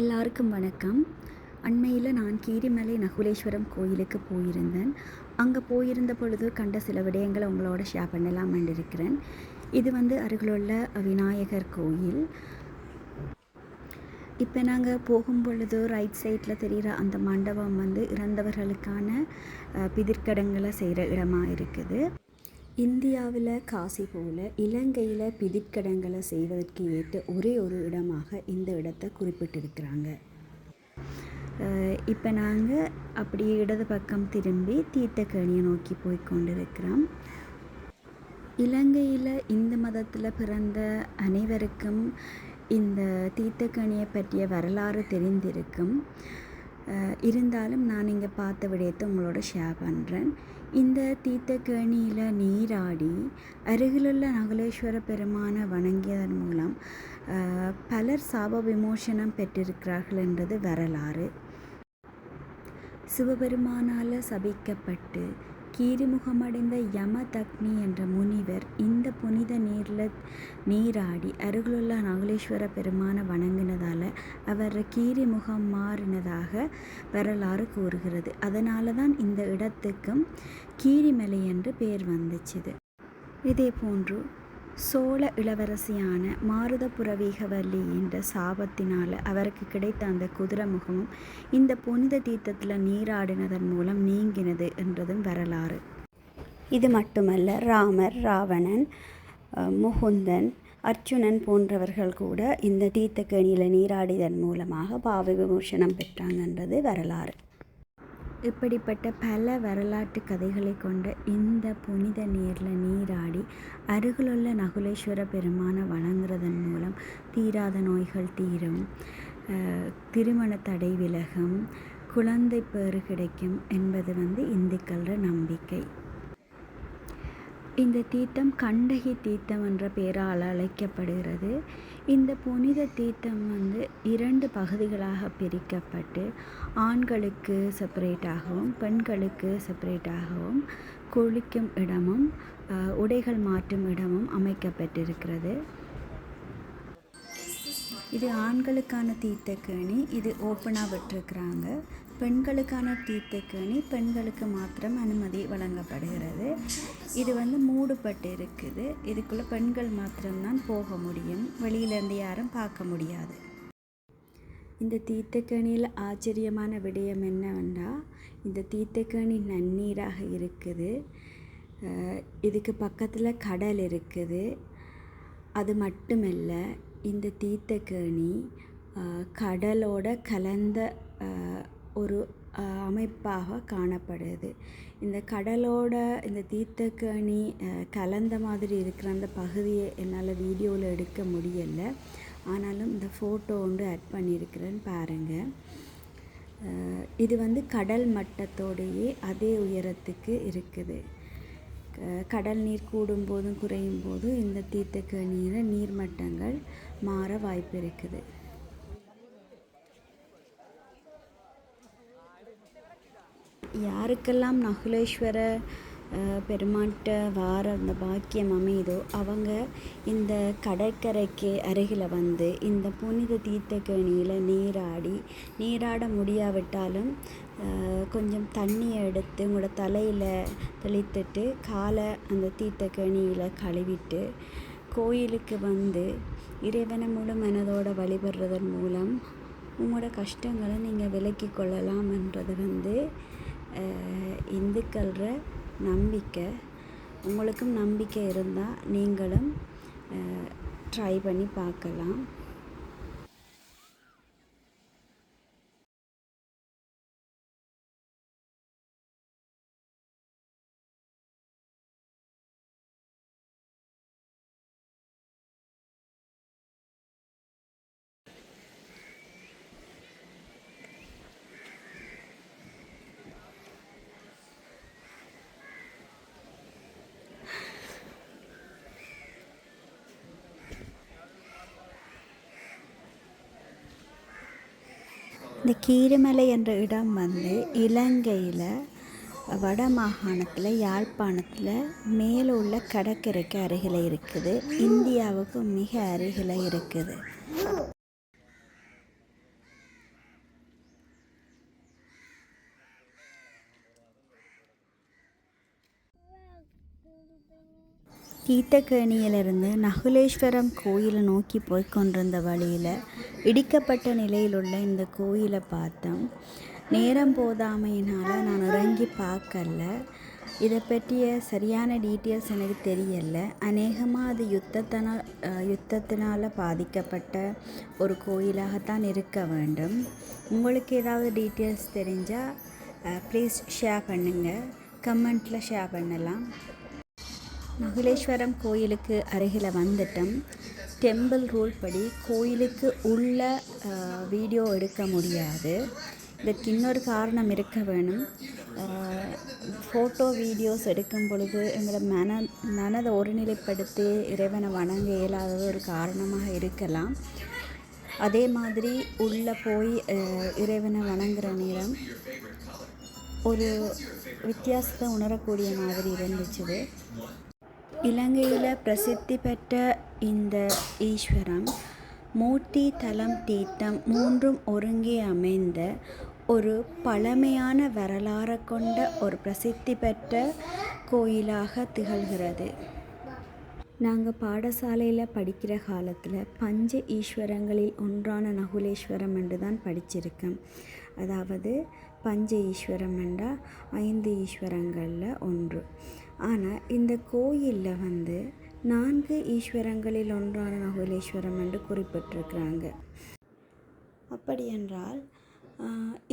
எல்லாருக்கும் வணக்கம். அண்மையில் நான் கீரிமலை நகுலேஸ்வரம் கோயிலுக்கு போயிருந்தேன். அங்கே போயிருந்த பொழுது கண்ட சில விடயங்களை உங்களோட ஷேர் பண்ணலாம் இருக்கிறேன் இது வந்து அருகிலுள்ள விநாயகர் கோயில். இப்போ நாங்கள் போகும் பொழுது ரைட் சைடில் தெரிகிற அந்த மண்டபம் வந்து இறந்தவர்களுக்கான பிதிர்க்கடங்களை செய்கிற இடமாக இருக்குது. இந்தியாவில் காசி போல இலங்கையில் பிதிர்க்கடங்களை செய்வதற்கு ஏற்ற ஒரே ஒரு இடமாக இந்த இடத்தை குறிப்பிட்டிருக்கிறாங்க. இப்போ நாங்கள் அப்படியே இடது பக்கம் திரும்பி தீர்த்தக்கணியை நோக்கி போய் கொண்டிருக்கிறோம். இலங்கையில் இந்து மதத்தில் பிறந்த அனைவருக்கும் இந்த தீர்த்தக்கணியை பற்றிய வரலாறு தெரிந்திருக்கும். இருந்தாலும் நான் இங்கே பார்த்த விடயத்தை உங்களோட ஷேர் பண்ணுறேன் இந்த தீர்த்தக்கேணியில் நீராடி அருகிலுள்ள நகலேஸ்வர பெருமானை வணங்கியதன் மூலம் பலர் சாப விமோசனம் பெற்றிருக்கிறார்கள் என்றது வரலாறு. சிவபெருமானால் சபிக்கப்பட்டு கீரிமுகமடைந்த யமதக்னி என்ற முனிவர் இந்த புனித நீரில் நீராடி அருகிலுள்ள நகுலேஸ்வர பெருமானை வணங்கினதால் அவர் கீரிமுகம் மாறினதாக வரலாறு கூறுகிறது. அதனால தான் இந்த இடத்துக்கும் கீரிமலை என்று பெயர் வந்துச்சுது. இதே போன்று சோழ இளவரசியான மாருதபுரவீகவல்லி என்ற சாபத்தினால் அவருக்கு கிடைத்த அந்த குதிரை முகமும் இந்த புனித தீர்த்தத்தில் நீராடினதன் மூலம் நீங்கினது என்றதும் வரலாறு. இது மட்டுமல்ல ராமர் ராவணன் முகுந்தன் அர்ஜுனன் போன்றவர்கள் கூட இந்த தீர்த்தக்கேணியில் நீராடியதன் மூலமாக பாவ விமோசனம் பெற்றாங்கன்றது வரலாறு. இப்படிப்பட்ட பல வரலாற்று கதைகளை கொண்ட இந்த புனித நீரில் நீராடி அருகிலுள்ள நகுலேஸ்வர பெருமானை வணங்குறதன் மூலம் தீராத நோய்கள் தீரும். திருமண தடை விலகும் குழந்தை பேறு கிடைக்கும் என்பது வந்து இந்துக்கள நம்பிக்கை. இந்த தீர்த்தம் கண்டகி தீர்த்தம் என்ற பெயரால் அழைக்கப்படுகிறது. இந்த புனித தீர்த்தம் வந்து இரண்டு பகுதிகளாக பிரிக்கப்பட்டு ஆண்களுக்கு செப்பரேட்டாகவும் பெண்களுக்கு செப்பரேட்டாகவும் குளிக்கும் இடமும் உடைகள் மாற்றும் இடமும் அமைக்கப்பட்டிருக்கிறது. இது ஆண்களுக்கான தீர்த்தக்கேணி இது ஓப்பனாக விட்டுருக்குறாங்க. பெண்களுக்கான தீர்த்தக்கணி பெண்களுக்கு மாத்திரம் அனுமதி வழங்கப்படுகிறது. இது வந்து மூடுபட்டு இருக்குது. இதுக்குள்ளே பெண்கள் மாத்திரம்தான் போக முடியும். வெளியிலேருந்து யாரும் பார்க்க முடியாது. இந்த தீர்த்தக்கணியில் ஆச்சரியமான விடயம் என்னவென்றால் இந்த தீர்த்தக்கணி நன்னீராக இருக்குது. இதுக்கு பக்கத்தில் கடல் இருக்குது. அது மட்டுமல்ல இந்த தீர்த்தக்கணி கடலோட கலந்த ஒரு அமைப்பாக காணப்படுது. இந்த கடலோட இந்த தீர்த்தக்கணி கலந்த மாதிரி இருக்கிற அந்த பகுதியை என்னால் வீடியோவில் எடுக்க முடியலை. ஆனாலும் இந்த ஃபோட்டோ ஒன்று ஆட் பண்ணியிருக்கிறேன்னு பாருங்கள் இது வந்து கடல் மட்டத்தோடையே அதே உயரத்துக்கு இருக்குது. கடல் நீர் கூடும் போதும் குறையும் போதும் இந்த தீர்த்தக்கேணியில் நீர்மட்டங்கள் மாற வாய்ப்பு இருக்குது. யாருக்கெல்லாம் நகுலேஸ்வர பெருமாட்ட பெருமான்கிட்ட வார அந்த பாக்கியம் அமையுதோ அவங்க இந்த கடற்கரைக்கு அருகில் வந்து இந்த புனித தீர்த்தக்கணியில் நீராடி நீராட முடியாவிட்டாலும் கொஞ்சம் தண்ணியை எடுத்து உங்களோட தலையில் தெளித்துட்டு காலை அந்த தீர்த்தக்கணியில் கழுவிட்டு கோயிலுக்கு வந்து இறைவனை முழு மனதோடு வழிபடுறதன் மூலம் உங்களோட கஷ்டங்களை நீங்கள் விலக்கி கொள்ளலாம்ன்றது வந்து இந்துக்கள நம்பிக்கை. உங்களுக்கும் நம்பிக்கை இருந்தால் நீங்களும் ட்ரை பண்ணி பார்க்கலாம். இந்த கீரிமலை என்ற இடம் வந்து இலங்கையில் வட மாகாணத்தில் யாழ்ப்பாணத்தில் மேலே உள்ள கடற்கரைக்கு அருகில் இருக்குது. இந்தியாவுக்கு மிக அருகில் இருக்குது. கீத்தக்கேணியிலிருந்து நகுலேஸ்வரம் கோயிலை நோக்கி போய் கொண்டிருந்த வழியில் இடிக்கப்பட்ட நிலையில் உள்ள இந்த கோயிலை பார்த்தோம். நேரம் போதாமையினால் நான் இறங்கி பார்க்கல. இதை பற்றிய சரியான டீட்டெயில்ஸ் எனக்கு தெரியல. அநேகமாக அது யுத்தத்தினால் யுத்தத்தினால் பாதிக்கப்பட்ட ஒரு கோயிலாகத்தான் இருக்க வேண்டும். உங்களுக்கு ஏதாவது டீட்டெயில்ஸ் தெரிஞ்சால் ப்ளீஸ் ஷேர் பண்ணுங்கள் கமெண்ட்டில் ஷேர் பண்ணலாம். மகுலேஸ்வரம் கோயிலுக்கு அருகில் வந்துட்டோம். டெம்பிள் ரூல் படி கோயிலுக்கு உள்ள வீடியோ எடுக்க முடியாது. இதற்கு இன்னொரு காரணம் இருக்க வேணும். ஃபோட்டோ வீடியோஸ் எடுக்கும் பொழுது எங்களை மன மனதை ஒருநிலைப்படுத்தி இறைவனை வணங்க இயலாதது ஒரு காரணமாக இருக்கலாம். அதே மாதிரி உள்ளே போய் இறைவனை வணங்குற நேரம் ஒரு வித்தியாசத்தை உணரக்கூடிய மாதிரி இருந்துச்சு இலங்கையில் பிரசித்தி பெற்ற இந்த ஈஸ்வரம் மூர்த்தி தலம் தீர்த்தம் மூன்றும் ஒருங்கே அமைந்த ஒரு பழமையான வரலாறு கொண்ட ஒரு பிரசித்தி பெற்ற கோயிலாக திகழ்கிறது. நாங்கள் பாடசாலையில் படிக்கிற காலத்தில் பஞ்ச ஈஸ்வரங்களில் ஒன்றான நகுலேஸ்வரம் என்று தான் படிச்சிருக்கேன் அதாவது பஞ்ச ஈஸ்வரம் என்றால் ஐந்து ஈஸ்வரங்களில் ஒன்று. ஆனால் இந்த கோயிலில் வந்து நான்கு ஈஸ்வரங்களில் ஒன்றான நகுலேஸ்வரம் என்று குறிப்பிட்டிருக்கிறாங்க. அப்படியென்றால்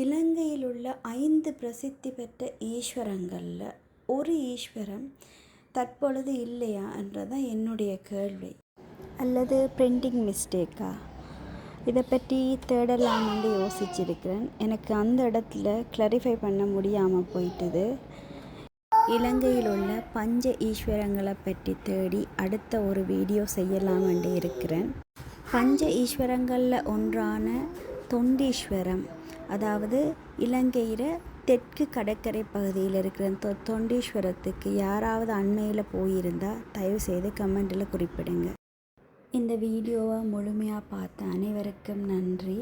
இலங்கையில் உள்ள ஐந்து பிரசித்தி பெற்ற ஈஸ்வரங்களில் ஒரு ஈஸ்வரம் தற்பொழுது இல்லையா என்றதான் என்னுடைய கேள்வி. அல்லது பிரிண்டிங் மிஸ்டேக்கா இதை பற்றி தேடலாம்னு யோசிச்சிருக்கிறேன். எனக்கு அந்த இடத்துல கிளரிஃபை பண்ண முடியாமல் போயிட்டுது. இலங்கையில் உள்ள பஞ்ச ஈஸ்வரங்களை பற்றி தேடி அடுத்த ஒரு வீடியோ செய்யலாம்னு இருக்கிறேன். பஞ்ச ஈஸ்வரங்களில் ஒன்றான தொண்டீஸ்வரம் அதாவது இலங்கையில் தெற்கு கடற்கரை பகுதியில் இருக்கிற தொ தொண்டீஸ்வரத்துக்கு யாராவது அண்மையில் போயிருந்தால் தயவுசெய்து கமெண்டில் குறிப்பிடுங்க. இந்த வீடியோவை முழுமையாக பார்த்த அனைவருக்கும் நன்றி.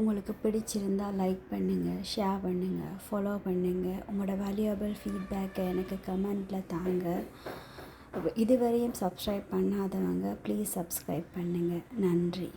உங்களுக்கு பிடிச்சிருந்தால் லைக் பண்ணுங்கள் ஷேர் பண்ணுங்கள் ஃபாலோ பண்ணுங்கள் உங்களோட வேல்யூபிள் ஃபீட்பேக்கை எனக்கு கமெண்டில் தாங்க. இதுவரையும் சப்ஸ்கிரைப் பண்ணாதவங்க ப்ளீஸ் சப்ஸ்கிரைப் பண்ணுங்கள் நன்றி.